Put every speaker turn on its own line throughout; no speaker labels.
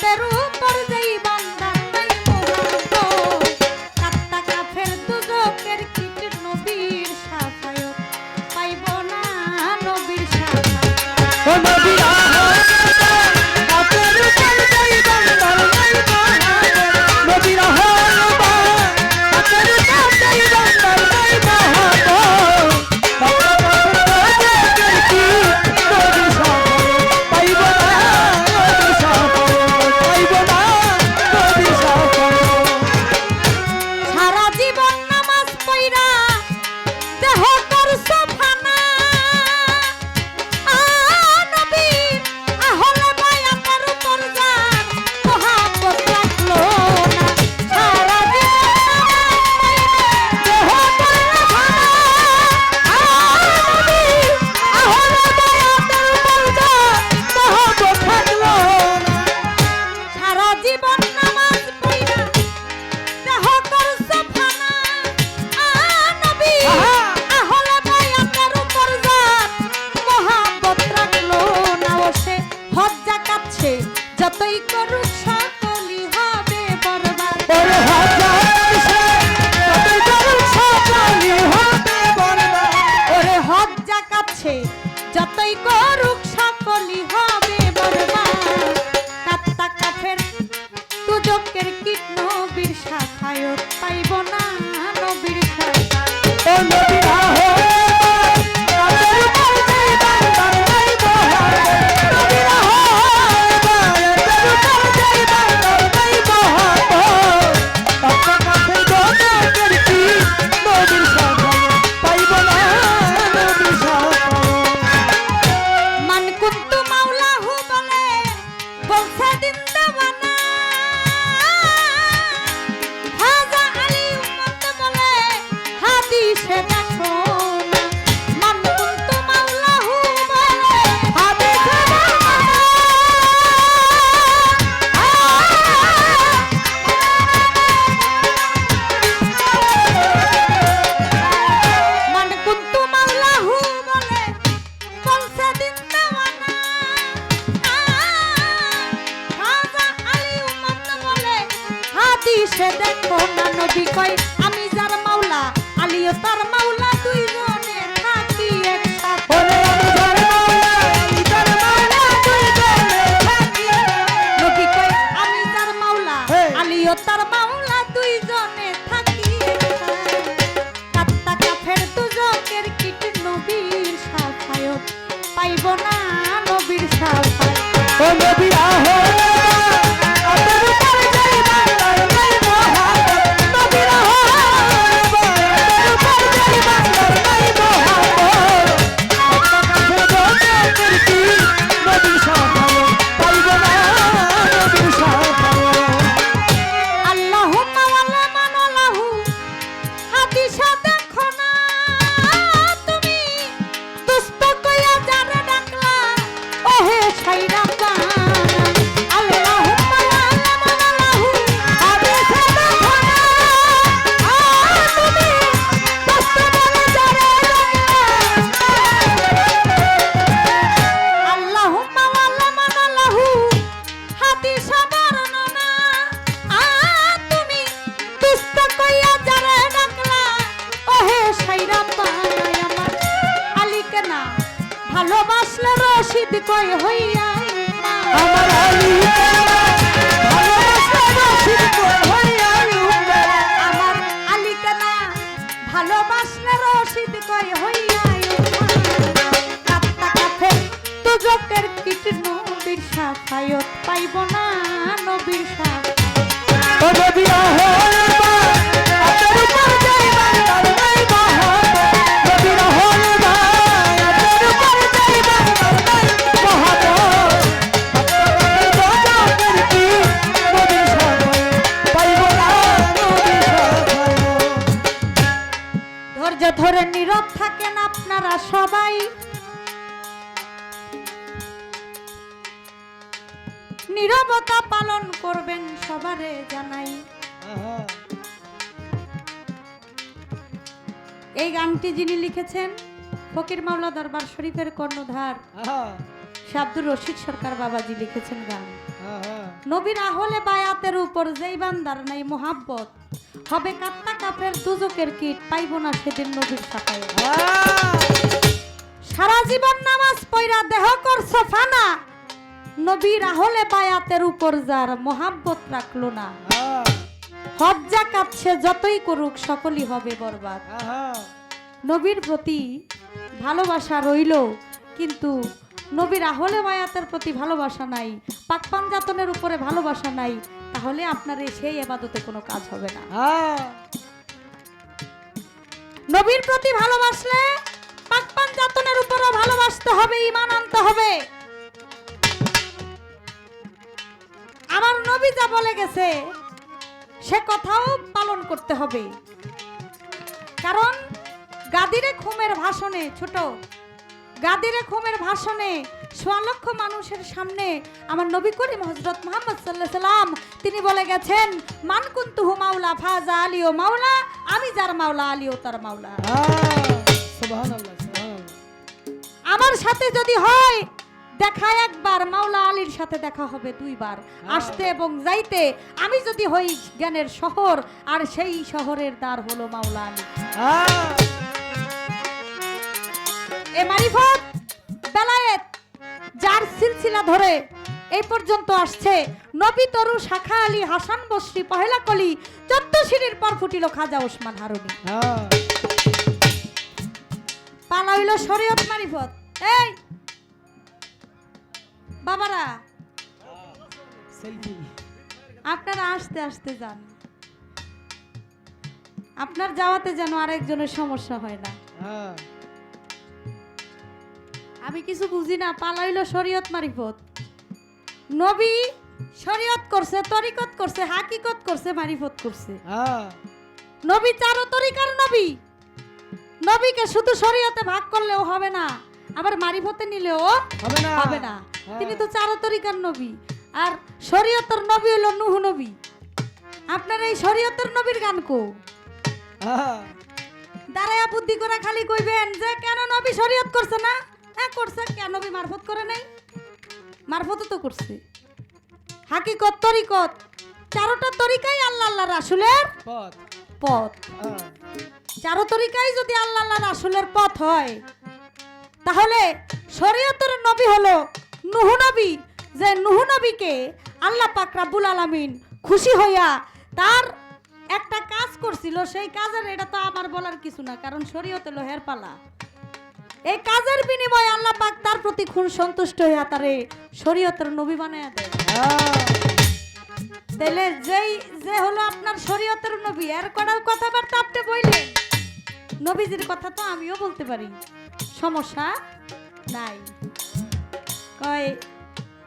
হাতের উপর
ভালোবাসলে রশিদ কয় হইয়া কাপ্তা কাফে তো জকের কিট নবীর সাফায়ত পাইব না নবীর
সাফ
ধৈর্য ধরে নীরব থাকেন আপনারা সবাই। নীরবতা পালন করবেন
সবারে জানাই। এই গানটি যিনি লিখেছেন ফকির মাওলা দরবার শরীফের কর্ণধার শাব্দুর রশিদ সরকার বাবাজি লিখেছেন গান।
হ্যাঁ, হ্যাঁ।
নবীর আহলে বায়াতের উপর যেই বান্দার নাই মোহাব্বত হবে কাত্তা কাপের দুজকের কীট পাইব না সেদিন নবীর
আহা,
সারা জীবন নামাজ পয়রা দেহ করছ ফানা। নবীর আহলে বায়াতের উপর যার মোহাব্বত রাখল না।
আহা,
হজ জাকাত সে যতই করুক সকলই হবে বরবাদ। নবীর প্রতি ভালোবাসা রইল কিন্তু নবীর আহলে মায়াতের প্রতি ভালোবাসা নাই পাকপান জাতনের উপরে ভালোবাসা নাই তাহলে আপনার এই সেই এবাদতে কোনো কাজ হবে না। নবীর প্রতি ভালোবাসলে পাকপান জাতনের উপরও ভালোবাসতে হবে ইমান আনতে হবে। আমার নবী যা বলে গেছে সে কথাও পালন করতে হবে। কারণ গাদিরে খুমের ভাষণে ছোট গাদিরে খুমের ভাষণে সোয়া লক্ষ মানুষের সামনে আমার নবী করিম হজরত মোহাম্মদ সাল্লাহ সাল্লাম তিনি বলে গেছেন মান কুন্তুহু মাওলা ফাজা আলিও মাওলা আমি যার মাওলা আলিও তার মাওলা। আমার সাথে যদি হয় দেখা একবার মাওলা আলীর সাথে দেখা হবে দুইবার আসতে এবং যাইতে। আমি যদি হই জ্ঞানের শহর আর সেই শহরের দ্বার হলো মাওলা আলী। এ মারিফত বেলায়েত যার সিলসিলা ধরে এই পর্যন্ত আসছে। নবী তরু শাখা আলী হাসান বসরি পহেলা কলি চোদ্দ সিঁড়ির পর ফুটিল খাজা ওসমান হারুনি।
আহা,
পালা হইল শরীয়ত মারিফত এই বাবারা আপনারা আসতে আসতে যান। আপনার যাওয়াতে যেন আরেকজনের সমস্যা হয় না।
আহা,
আমি কিছু বুঝি না পালাইলো শরীয়ত মারিফত। নবী শরীয়ত করছে তরিকত করছে হাকিকত করছে মারিফত করছে।
আহা,
নবী চারো তরিকার নবী। নবীকে শুধু শরীয়তে ভাগ করলেও হবে না আবার মারিফতে নিলেও
হবে না।
হবে না।
হ্যাঁ।
তিনি তো চারো তরিকার নবী আর শরীয়তের নবী হলো নুহ নবী। আপনার এই শরীয়তের নবীর গান কো।
আহা,
দাঁড়ায়া বুদ্ধি করে খালি কইবেন যে কেন নবী শরীয়ত করছে না? হ্যাঁ করছে কেন নবী মারফত করে নাই? মারফত তো করছে। হাকিকত তরিকত চারোটা তরিকাই আল্লাহ আল্লাহ রাসুলের
পথ।
পথ। চারো তরিকাই যদি আল্লাহ আল্লাহ রাসুলের পথ হয় তাহলে শরীয়তের নবী হলো নুহু নবী যে নুহু নবীকে আল্লাহ পাক রাব্বুল আলামিন খুশি হইয়া তার একটা কাজ করছিল সেই কাজের এটা তো আমার বলার কিছু না কারণ শরীয়তে লোহের পালা। এই কাজের বিনিময়ে আল্লাহ পাক তার প্রতি খুন সন্তুষ্ট হইয়া তারে শরীয়তের নবী বানায়া দেয় তাহলে যেই, যে হলো আপনার শরীয়তের নবী, এর করার কথাবার্তা আপনি বললেন নবীজির কথা তো আমিও বলতে পারি। সমস্যা নাই। কয়,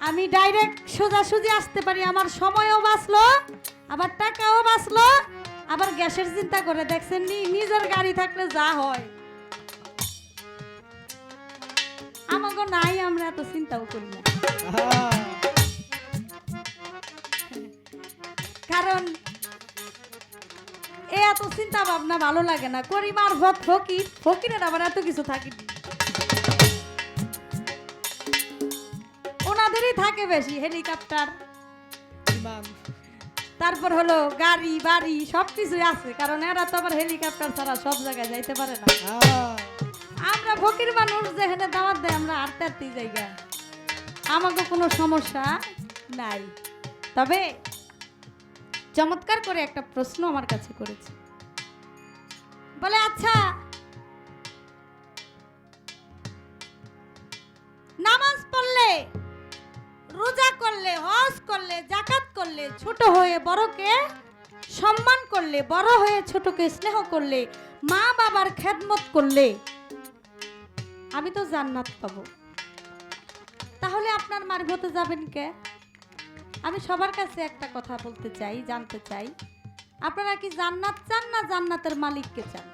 আমি ডাইরেক্ট সোজাসুজি আসতে পারি, আমার সময়ও বাঁচলো, আবার টাকাও বাঁচলো, আবার গ্যাসের চিন্তা করে দেখছেন নিজের গাড়ি থাকলে যা হয়। নাই আমরা এত চিন্তাও করি না। কারণ এ এত চিন্তা ভাবনা ভালো লাগে না। ফকির ফকিরের আবার এত কিছু থাকে ওনাদেরই থাকে বেশি হেলিকপ্টার। তারপর হলো গাড়ি বাড়ি সব কিছুই আছে। কারণ এরা তো আবার হেলিকপ্টার ছাড়া সব জায়গায় যাইতে পারে না।
আহা,
আমরা ফকির মানুষ যেখানে দাওয়াত দেয়, আমরা হাঁটতে হাঁটতেই জায়গা আমাকে কোনো সমস্যা নাই। তবে চমৎকার করে একটা প্রশ্ন আমার কাছে করেছে। বলে আচ্ছা নামাজ পড়লে, রোজা করলে, হজ করলে জাকাত করলে, ছোট হয়ে বড়কে সম্মান করলে, বড় হয়ে ছোটকে স্নেহ করলে মা বাবার খেদমত করলে আমি তো জান্নাত পাবো। তাহলে আপনার মারফতে যাবেন কে? আমি সবার কাছে একটা কথা বলতে চাই জানতে চাই। আপনারা কি জান্নাত চান না জান্নাতের মালিককে চান?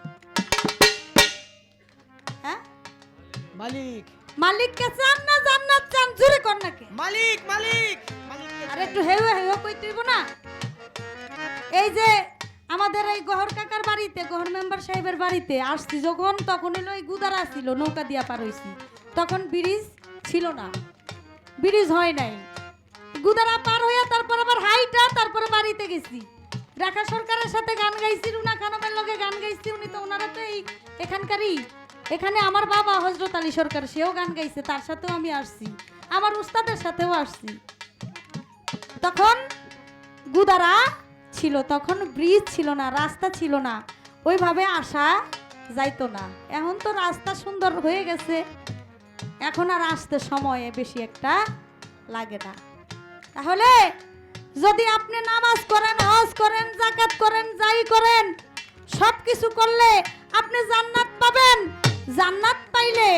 হ্যাঁ?
মালিক।
মালিককে চান না জান্নাত চান? জুড়ে কর নাকি
মালিক মালিক
আর একটু হেউ হেউ কই তুইব না। এই যে আমাদের এই গহর কাকার বাড়িতে, গহর মেম্বার সাহেবের বাড়িতে আসছি। যখন তখন হলো এই গুদারা ছিল, নৌকা দিয়া পার হইছি। তখন ব্রিজ ছিল না। ব্রিজ হয় নাই। গুদারা পার হইয়া তারপর আবার হাইটা, তারপরে বাড়িতে গেছি। রাখা সরকারের সাথে গান গাইছি, রুনা খানমের লগে গান গাইছি, উনি তো ওনারা তো এই এখানকারই। এখানে আমার বাবা হজরত আলী সরকার, সেও গান গাইছে, তার সাথেও আমি আসছি। আমার উস্তাদের সাথেও আসছি। তখন গুদারা ছিল, তখন ব্রিজ ছিল না, রাস্তা ছিল না। ওইভাবে আসা যাইতো না। এখন তো রাস্তা সুন্দর হয়ে গেছে। এখন আর আসতে সময়ে বেশি একটা লাগে না। তাহলে যদি আপনি নামাজ করেন, হজ করেন জাকাত করেন, যাই করেন সব কিছু করলে আপনি জান্নাত পাবেন। জান্নাত পাইলে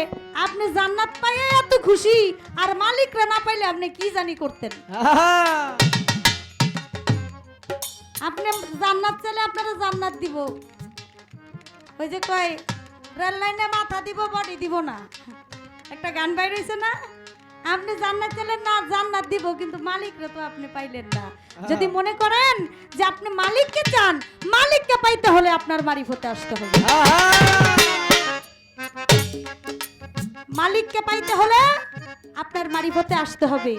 আপনি জান্নাত পাইয়ে এত খুশি, আর মালিকরা না পাইলে আপনি কি জানি করতেন। আপনি জান্নাত চাইলে আপনারা জান্নাত দিব। ওই যে কয় রেল লাইনে মাথা দিব বডি দিব না। একটা গান বাইর হয়েছে না? আপনি জান্নাত চাইলে না জান্নাত দিব কিন্তু মালিকরা তো আপনি পাইলেন না। যদি মনে করেন যে আপনি মালিককে চান মালিককে পাইতে হলে আপনার মারিফতে আসতে হবে। মালিককে পাইতে হলে আপনার মারিফতে আসতে হবে।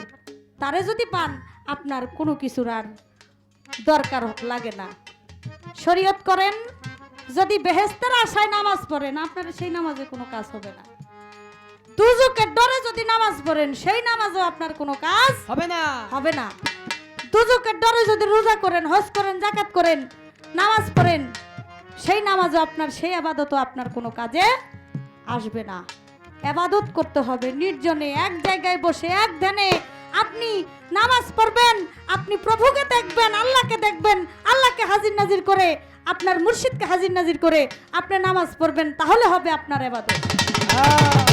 তারে যদি পান আপনার কোনো কিছুর আর দরকার লাগে না। শরীয়ত করেন যদি বেহেস্তের আশায় নামাজ পড়েন আপনার সেই নামাজে কোনো কাজ হবে না। দুজকের ডরে যদি নামাজ পড়েন সেই নামাজও আপনার কোনো কাজ
হবে না।
হবে না। দুজকের ডরে যদি রোজা করেন হজ করেন জাকাত করেন নামাজ পড়েন সেই নামাজও আপনার সেই আবাদতও আপনার কোনো কাজে আসবে না। আবাদত করতে হবে নির্জনে এক জায়গায় বসে এক ধ্যানে আপনি নামাজ পড়বেন, আপনি প্রভুকে দেখবেন, আল্লাহকে দেখবেন, আল্লাহকে হাজির নাজির করে, আপনার মুর্শিদকে হাজির নাজির করে আপনি নামাজ পড়বেন, তাহলে হবে আপনার আবাদত
হ্যাঁ।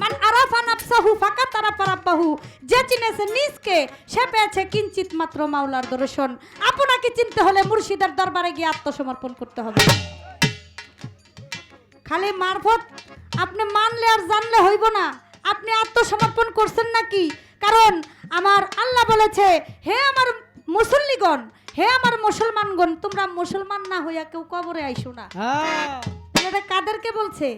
মান আরাফা নাফসাহু ফাকাত আরাফা রাব্বাহু, যে চিনেছে নিজকে, সে পেয়েছে কিঞ্চিত মাত্র মাওলার দর্শন। আপনাকে চিনতে হলে মুর্শিদের দরবারে গিয়ে আত্মসমর্পণ করতে হবে। খালি মারফত, আপনি মানলে আর জানলে হইব না। আপনি আত্মসমর্পণ করছেন নাকি? কারণ আমার আল্লাহ বলেছে হে আমার মুসল্লিগণ হে আমার মুসলমানগণ তোমরা মুসলমান না হইয়া কেউ কবরে আইসো না।
হ্যাঁ।
এটা কাদেরকে বলছে?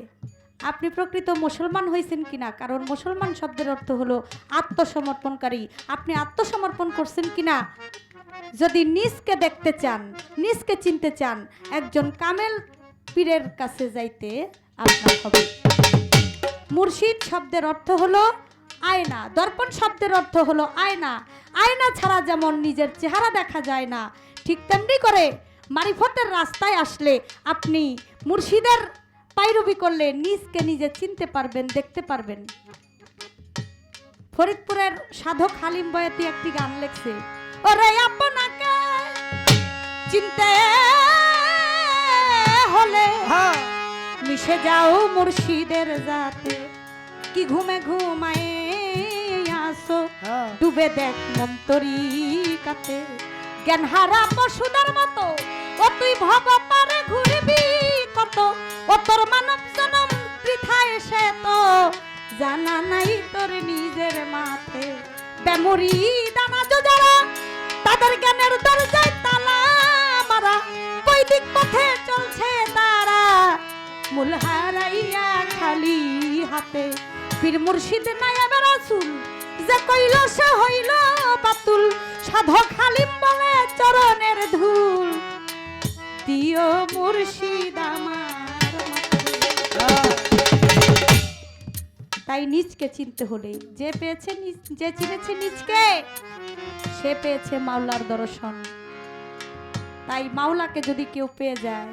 আপনি প্রকৃত মুসলমান হয়েছেন কিনা? কারণ মুসলমান শব্দের অর্থ হলো আত্মসমর্পণকারী। আপনি আত্মসমর্পণ করছেন কিনা? যদি নিজকে দেখতে চান নিজকে চিনতে চান একজন কামেল পীরের কাছে যাইতে আপনার হবে। মুর্শিদ শব্দের অর্থ হলো আয়না দর্পণ শব্দের অর্থ হলো আয়না আয়না ছাড়া যেমন নিজের চেহারা দেখা যায় না ঠিক তেমনি করে মারিফতের রাস্তায় আসলে আপনি মুর্শিদের পাইরবি করলে নিজকে নিজে চিনতে পারবেন দেখতে পারবেন ফরিদপুরের সাধক হালিম বয়াতি একটি গান লেখছে ওরে আপনাকে চিনতে হলে
হ্যাঁ।
মিশে যাও মুর্শিদের জাতে কি ঘুমে ঘুমায়ে। ডুবে দেখ মন্তরি কাতে। জ্ঞান হারা পশুদের মতো, ও তুই ভব পারে ঘুরবি কত? ও তোর মানব জনম পৃথা এসে তো। জানা নাই তোর নিজের মাথে। বেমরি দানা যারা তাদের জ্ঞানের দরজায় তালা মারা। বৈদিক পথে চলছে তারা? মূল হারাইয়া খালি হাতে। পীর মুর্শিদ নায়াব রাসুল যে কইল সে হইল বাতুল, সাধক হালিম বলে চরণের ধুল দিও মুর্শিদ আমার। তাই নিজকে চিনতে হলে, যে পেয়েছে যে চিনেছে নিজকে, সে পেয়েছে মাওলার দর্শন তাই মাওলাকে যদি কেউ পেয়ে যায়